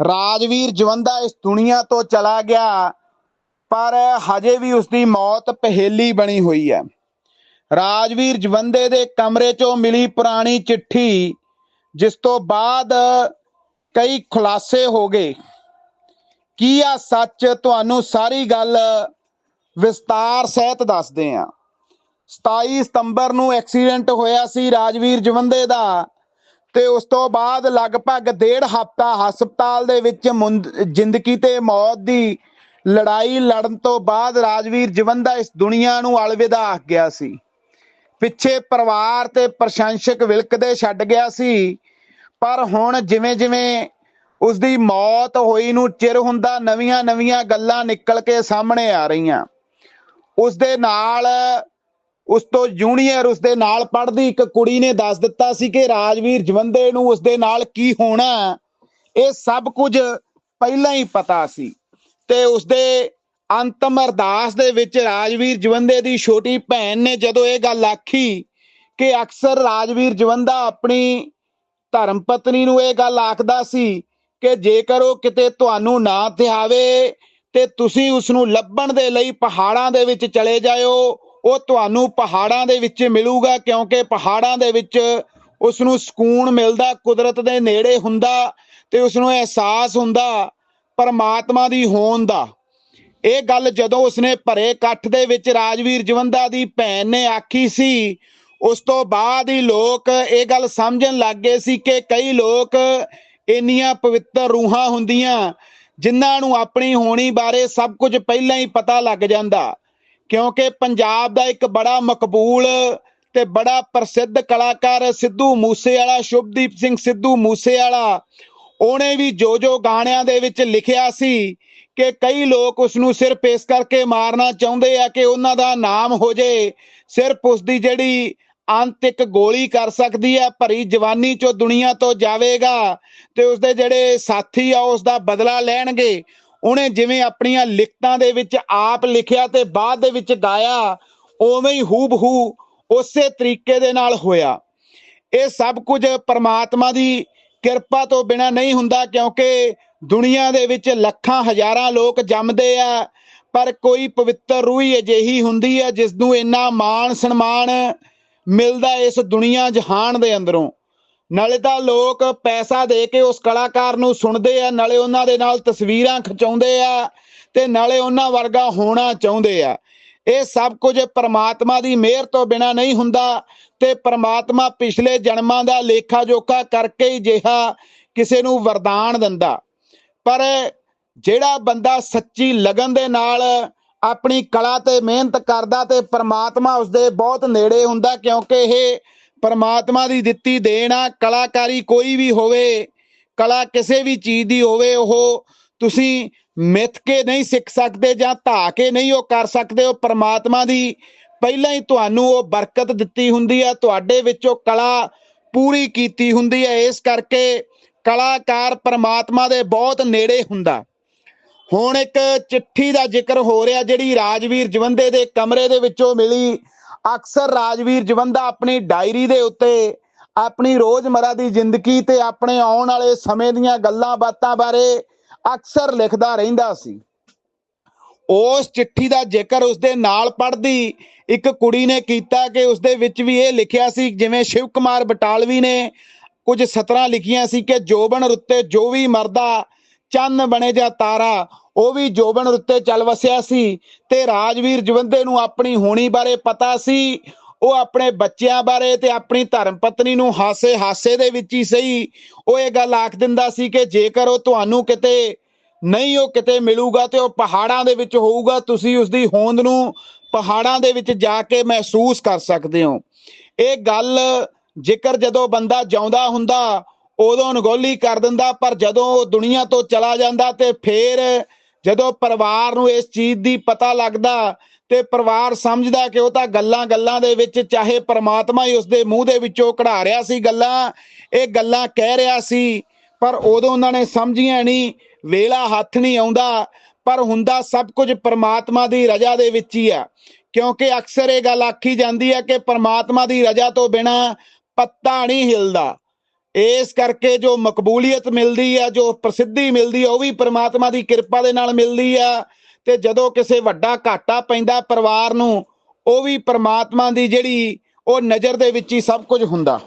ਰਾਜਵੀਰ ਜਵੰਦਾ ਇਸ ਦੁਨੀਆ ਤੋਂ ਚਲਾ ਗਿਆ, ਪਰ ਹਜੇ ਵੀ ਉਸ ਦੀ ਮੌਤ ਪਹੇਲੀ ਬਣੀ ਹੋਈ ਹੈ। ਰਾਜਵੀਰ ਜਵੰਦੇ ਦੇ ਕਮਰੇ 'ਚੋਂ ਮਿਲੀ ਪੁਰਾਣੀ ਚਿੱਠੀ, ਜਿਸ ਤੋਂ ਬਾਅਦ ਕਈ ਖੁਲਾਸੇ ਹੋ ਗਏ। ਕੀ ਆ ਸੱਚ? ਤੁਹਾਨੂੰ ਸਾਰੀ ਗੱਲ ਵਿਸਤਾਰ ਸਹਿਤ ਦੱਸਦੇ ਆ 27 ਸਤੰਬਰ ਨੂੰ ਐਕਸੀਡੈਂਟ ਹੋਇਆ ਸੀ ਰਾਜਵੀਰ ਜਵੰਦੇ ਦਾ। ਤੇ ਉਸ ਤੋਂ ਬਾਅਦ ਲਗਭਗ ਡੇਢ ਹਫ਼ਤਾ ਹਸਪਤਾਲ ਦੇ ਵਿੱਚ ਜ਼ਿੰਦਗੀ ਤੇ ਮੌਤ ਦੀ ਲੜਾਈ ਲੜਨ ਤੋਂ ਬਾਅਦ ਰਾਜਵੀਰ ਜਵੰਦਾ ਇਸ ਦੁਨੀਆ ਨੂੰ ਅਲਵਿਦਾ ਆਖ ਗਿਆ ਸੀ। ਪਿੱਛੇ ਪਰਿਵਾਰ ਤੇ ਪ੍ਰਸ਼ੰਸਕ ਵਿਲਕਦੇ ਛੱਡ ਗਿਆ ਸੀ, ਪਰ ਹੁਣ ਜਿਵੇਂ ਜਿਵੇਂ ਉਸ ਦੀ ਮੌਤ ਹੋਈ ਨੂੰ ਚਿਰ ਹੁੰਦਾ ਨਵੀਆਂ ਨਵੀਆਂ ਗੱਲਾਂ ਨਿਕਲ ਕੇ ਸਾਹਮਣੇ ਆ ਰਹੀਆਂ। ਉਸ ਦੇ ਨਾਲ ਉਸ ਤੋਂ ਜੂਨੀਅਰ ਉਸ ਦੇ ਨਾਲ ਪੜ੍ਹਦੀ ਇੱਕ ਕੁੜੀ ਨੇ ਦੱਸ ਦਿੱਤਾ ਸੀ ਕਿ ਰਾਜਵੀਰ ਜਵੰਦੇ ਨੂੰ ਉਸ ਦੇ ਨਾਲ ਕੀ ਹੋਣਾ ਇਹ ਸਭ ਕੁਝ ਪਹਿਲਾਂ ਹੀ ਪਤਾ ਸੀ ਤੇ ਉਸ ਦੇ ਅੰਤਮ ਅਰਦਾਸ ਦੇ ਵਿੱਚ ਰਾਜਵੀਰ ਜਵੰਦੇ ਦੀ ਛੋਟੀ ਭੈਣ ਨੇ ਜਦੋਂ ਇਹ ਗੱਲ ਆਖੀ ਕਿ ਅਕਸਰ ਰਾਜਵੀਰ ਜਵੰਦਾ ਆਪਣੀ ਧਰਮ ਪਤਨੀ ਨੂੰ ਇਹ ਗੱਲ ਆਖਦਾ ਸੀ ਕਿ ਜੇਕਰ ਉਹ ਕਿਤੇ ਤੁਹਾਨੂੰ ਨਾ ਧਿਆਵੇ ਤੇ ਤੁਸੀਂ ਉਸ ਨੂੰ ਲੱਭਣ ਦੇ ਲਈ ਪਹਾੜਾਂ ਦੇ ਵਿੱਚ ਚਲੇ ਜਾਇਓ ਉਹ ਤੁਹਾਨੂੰ ਪਹਾੜਾਂ ਦੇ ਵਿੱਚ ਮਿਲੂਗਾ ਕਿਉਂਕਿ ਪਹਾੜਾਂ ਦੇ ਵਿੱਚ ਉਸ ਨੂੰ ਸਕੂਨ ਮਿਲਦਾ, ਕੁਦਰਤ ਦੇ ਨੇੜੇ ਹੁੰਦਾ ਤੇ ਉਸ ਨੂੰ ਅਹਿਸਾਸ ਹੁੰਦਾ, ਪਰਮਾਤਮਾ ਦੀ ਹੋਣ ਦਾ। ਇਹ ਗੱਲ ਜਦੋਂ ਉਸਨੇ ਭਰੇ ਇਕੱਠ ਦੇ ਵਿੱਚ ਰਾਜਵੀਰ ਜਵੰਦਾ ਦੀ ਭੈਣ ਨੇ ਆਖੀ ਸੀ, ਉਸ ਤੋਂ ਬਾਅਦ ਹੀ ਲੋਕ ਇਹ ਗੱਲ ਸਮਝਣ ਲੱਗ ਗਏ ਸੀ ਕਿ ਕਈ ਲੋਕ ਇੰਨੀਆਂ ਪਵਿੱਤਰ ਰੂਹਾਂ ਹੁੰਦੀਆਂ ਜਿਨ੍ਹਾਂ ਨੂੰ ਆਪਣੀ ਹੋਣੀ ਬਾਰੇ ਸਭ ਕੁਝ ਪਹਿਲਾਂ ਹੀ ਪਤਾ ਲੱਗ ਜਾਂਦਾ। ਕਿਉਂਕਿ ਪੰਜਾਬ ਦਾ ਇੱਕ ਬੜਾ ਮਕਬੂਲ ਤੇ ਬੜਾ ਪ੍ਰਸਿੱਧ ਕਲਾਕਾਰ ਸਿੱਧੂ ਮੂਸੇਵਾਲਾ, ਸ਼ੁਭਦੀਪ ਸਿੰਘ ਸਿੱਧੂ ਮੂਸੇਵਾਲਾ, ਉਹਨੇ ਵੀ ਜੋ ਜੋ ਗਾਣਿਆਂ ਦੇ ਵਿੱਚ ਲਿਖਿਆ ਸੀ ਕਿ ਕਈ ਲੋਕ ਉਸ ਨੂੰ ਸਿਰਫ ਇਸ ਕਰਕੇ ਮਾਰਨਾ ਚਾਹੁੰਦੇ ਆ ਕਿ ਉਹਨਾਂ ਦਾ ਨਾਮ ਹੋ ਜੇ, ਸਿਰਫ ਉਸ ਦੀ ਜਿਹੜੀ ਅੰਤ ਇੱਕ ਗੋਲੀ ਕਰ ਸਕਦੀ ਹੈ ਭਰੀ ਜਵਾਨੀ ਚੋਂ ਦੁਨੀਆ ਤੋਂ ਜਾਵੇਗਾ ਤੇ ਉਸ ਦੇ ਜਿਹੜੇ ਸਾਥੀ ਆ ਉਸ ਦਾ ਬਦਲਾ ਲੈਣਗੇ। ਉਹਨੇ ਜਿਵੇਂ ਆਪਣੀਆਂ ਲਿਖਤਾਂ ਦੇ ਵਿੱਚ ਆਪ ਲਿਖਿਆ ਤੇ ਬਾਅਦ ਦੇ ਵਿੱਚ ਗਾਇਆ, ਉਵੇਂ ਹੀ ਹੂਬਹੂ ਉਸੇ ਤਰੀਕੇ ਦੇ ਨਾਲ ਹੋਇਆ। ਇਹ ਸਭ ਕੁਝ ਪਰਮਾਤਮਾ ਦੀ ਕਿਰਪਾ ਤੋਂ ਬਿਨਾ ਨਹੀਂ ਹੁੰਦਾ ਕਿਉਂਕਿ ਦੁਨੀਆ ਦੇ ਵਿੱਚ ਲੱਖਾਂ, ਹਜ਼ਾਰਾਂ ਲੋਕ ਜੰਮਦੇ ਆ, ਪਰ ਕੋਈ ਪਵਿੱਤਰ ਰੂਹੀ ਅਜਿਹੀ ਹੁੰਦੀ ਹੈ ਜਿਸ ਨੂੰ ਇੰਨਾ ਮਾਣ ਸਨਮਾਨ ਮਿਲਦਾ ਇਸ ਦੁਨੀਆ ਜਹਾਨ ਦੇ ਅੰਦਰੋਂ। ਨਾਲੇ ਤਾਂ ਲੋਕ ਪੈਸਾ ਦੇ ਕੇ ਉਸ ਕਲਾਕਾਰ ਨੂੰ ਸੁਣਦੇ ਆ, ਨਾਲੇ ਉਹਨਾਂ ਦੇ ਨਾਲ ਤਸਵੀਰਾਂ ਖਿਚਾਉਂਦੇ ਆ ਤੇ ਨਾਲੇ ਉਹਨਾਂ ਵਰਗਾ ਹੋਣਾ ਚਾਹੁੰਦੇ ਆ। ਇਹ ਸਭ ਕੁਝ ਪਰਮਾਤਮਾ ਦੀ ਮਿਹਰ ਤੋਂ ਬਿਨਾ ਨਹੀਂ ਹੁੰਦਾ ਤੇ ਪਰਮਾਤਮਾ ਪਿਛਲੇ ਜਨਮਾਂ ਦਾ ਲੇਖਾ ਜੋਖਾ ਕਰਕੇ ਹੀ ਜਿਹਾ ਕਿਸੇ ਨੂੰ ਵਰਦਾਨ ਦਿੰਦਾ। ਪਰ ਜਿਹੜਾ ਬੰਦਾ ਸੱਚੀ ਲਗਨ ਦੇ ਨਾਲ ਆਪਣੀ ਕਲਾ ਤੇ ਮਿਹਨਤ ਕਰਦਾ ਤੇ ਪਰਮਾਤਮਾ ਉਸਦੇ ਬਹੁਤ ਨੇੜੇ ਹੁੰਦਾ ਕਿਉਂਕਿ ਇਹ ਪਰਮਾਤਮਾ ਦੀ ਦਿੱਤੀ ਦੇਣ ਆ, ਕਲਾਕਾਰੀ ਕੋਈ ਵੀ ਹੋਵੇ, ਕਲਾ ਕਿਸੇ ਵੀ ਚੀਜ਼ ਦੀ ਹੋਵੇ, ਉਹ ਤੁਸੀਂ ਮਿੱਥ ਕੇ ਨਹੀਂ ਸਿੱਖ ਸਕਦੇ ਜਾਂ ਧਾ ਕੇ ਨਹੀਂ ਉਹ ਕਰ ਸਕਦੇ, ਉਹ ਪਰਮਾਤਮਾ ਦੀ ਪਹਿਲਾਂ ਹੀ ਤੁਹਾਨੂੰ ਉਹ ਬਰਕਤ ਦਿੱਤੀ ਹੁੰਦੀ ਹੈ ਤੁਹਾਡੇ ਵਿੱਚੋਂ ਕਲਾ ਪੂਰੀ ਕੀਤੀ ਹੁੰਦੀ ਹੈ ਇਸ ਕਰਕੇ ਕਲਾਕਾਰ ਪਰਮਾਤਮਾ ਦੇ ਬਹੁਤ ਨੇੜੇ ਹੁੰਦਾ। ਹੁਣ ਇੱਕ ਚਿੱਠੀ ਦਾ ਜ਼ਿਕਰ ਹੋ ਰਿਹਾ, ਜਿਹੜੀ ਰਾਜਵੀਰ ਜਵੰਦੇ ਦੇ ਕਮਰੇ ਦੇ ਵਿੱਚੋਂ ਮਿਲੀ। ਅਕਸਰ ਰਾਜਵੀਰ ਜਵੰਦਾ ਆਪਣੀ ਡਾਇਰੀ ਦੇ ਉੱਤੇ ਆਪਣੀ ਰੋਜ਼ਮਰਾ ਦੀ ਜ਼ਿੰਦਗੀ ਤੇ ਆਪਣੇ ਆਉਣ ਵਾਲੇ ਸਮੇਂ ਦੀਆਂ ਗੱਲਾਂ ਬਾਤਾਂ ਬਾਰੇ ਅਕਸਰ ਲਿਖਦਾ ਰਹਿੰਦਾ ਸੀ। ਉਸ ਚਿੱਠੀ ਦਾ ਜ਼ਿਕਰ ਉਸਦੇ ਨਾਲ ਪੜ੍ਹਦੀ ਇੱਕ ਕੁੜੀ ਨੇ ਕੀਤਾ ਕਿ ਉਸਦੇ ਵਿੱਚ ਵੀ ਇਹ ਲਿਖਿਆ ਸੀ, ਜਿਵੇਂ ਸ਼ਿਵ ਕੁਮਾਰ ਬਟਾਲਵੀ ਨੇ ਕੁਝ ਸਤਰਾਂ ਲਿਖੀਆਂ ਸੀ ਕਿ ਜੋਬਨ ਰੁੱਤੇ ਜੋ ਵੀ ਮਰਦਾ ਚੰਨ ਬਣੇ ਜਾਂ ਤਾਰਾ ਉਹ ਵੀ ਜੋਬਨ ਰੁੱਤੇ ਚੱਲ ਵਸਿਆ ਸੀ ਤੇ ਰਾਜਵੀਰ ਜਵੰਦੇ ਨੂੰ ਆਪਣੀ ਹੋਣੀ ਬਾਰੇ ਪਤਾ ਸੀ। ਉਹ ਆਪਣੇ ਬੱਚਿਆਂ ਬਾਰੇ ਤੇ ਆਪਣੀ ਧਰਮ ਪਤਨੀ ਨੂੰ ਹਾਸੇ ਹਾਸੇ ਦੇ ਵਿੱਚ ਹੀ ਸਹੀ ਉਹ ਇਹ ਗੱਲ ਆਖ ਦਿੰਦਾ ਸੀ ਕਿ ਜੇਕਰ ਉਹ ਤੁਹਾਨੂੰ ਕਿਤੇ ਨਹੀਂ ਉਹ ਕਿਤੇ ਮਿਲੂਗਾ ਤੇ ਉਹ ਪਹਾੜਾਂ ਦੇ ਵਿੱਚ ਹੋਊਗਾ, ਤੁਸੀਂ ਉਸ ਦੀ ਹੋਂਦ ਨੂੰ ਪਹਾੜਾਂ ਦੇ ਵਿੱਚ ਜਾ ਕੇ ਮਹਿਸੂਸ ਕਰ ਸਕਦੇ ਹੋ। ਇਹ ਗੱਲ ਜੇਕਰ ਜਦੋਂ ਬੰਦਾ ਜਿਉਂਦਾ ਹੁੰਦਾ ਉਦੋਂ ਅਣਗੌਲੀ ਕਰ ਦਿੰਦਾ, ਪਰ ਜਦੋਂ ਉਹ ਦੁਨੀਆ ਤੋਂ ਚਲਾ ਜਾਂਦਾ ਤੇ ਫੇਰ ਜਦੋਂ ਪਰਿਵਾਰ ਨੂੰ ਇਸ ਚੀਜ਼ ਦੀ ਪਤਾ ਲੱਗਦਾ ਤੇ ਪਰਿਵਾਰ ਸਮਝਦਾ ਕਿ ਉਹ ਤਾਂ ਗੱਲਾਂ ਗੱਲਾਂ ਦੇ ਵਿੱਚ ਚਾਹੇ ਪ੍ਰਮਾਤਮਾ ਹੀ ਉਸਦੇ ਮੂੰਹ ਦੇ ਵਿੱਚੋਂ ਕਢਾ ਰਿਹਾ ਸੀ ਗੱਲਾਂ, ਇਹ ਗੱਲਾਂ ਕਹਿ ਰਿਹਾ ਸੀ, ਪਰ ਉਦੋਂ ਉਹਨਾਂ ਨੇ ਸਮਝੀਆਂ ਨਹੀਂ ਵੇਲਾ ਹੱਥ ਨਹੀਂ ਆਉਂਦਾ, ਪਰ ਹੁੰਦਾ ਸਭ ਕੁਝ ਪ੍ਰਮਾਤਮਾ ਦੀ ਰਜ਼ਾ ਦੇ ਵਿੱਚ ਹੀ ਆ। ਕਿਉਂਕਿ ਅਕਸਰ ਇਹ ਗੱਲ ਆਖੀ ਜਾਂਦੀ ਹੈ ਕਿ ਪ੍ਰਮਾਤਮਾ ਦੀ ਰਜ਼ਾ ਤੋਂ ਬਿਨਾ ਪੱਤਾ ਨਹੀਂ ਹਿਲਦਾ। ਇਸ ਕਰਕੇ ਜੋ ਮਕਬੂਲੀਅਤ ਮਿਲਦੀ ਆ, ਜੋ ਪ੍ਰਸਿੱਧੀ ਮਿਲਦੀ ਆ, ਉਹ ਵੀ ਪ੍ਰਮਾਤਮਾ ਦੀ ਕਿਰਪਾ ਦੇ ਨਾਲ ਮਿਲਦੀ ਆ। ਤੇ ਜਦੋਂ ਕਿਸੇ ਵੱਡਾ ਘਾਟਾ ਪੈਂਦਾ ਪਰਿਵਾਰ ਨੂੰ, ਉਹ ਵੀ ਪ੍ਰਮਾਤਮਾ ਦੀ ਜਿਹੜੀ ਉਹ ਨਜ਼ਰ ਦੇ ਵਿੱਚ ਹੀ ਸਭ ਕੁਝ ਹੁੰਦਾ।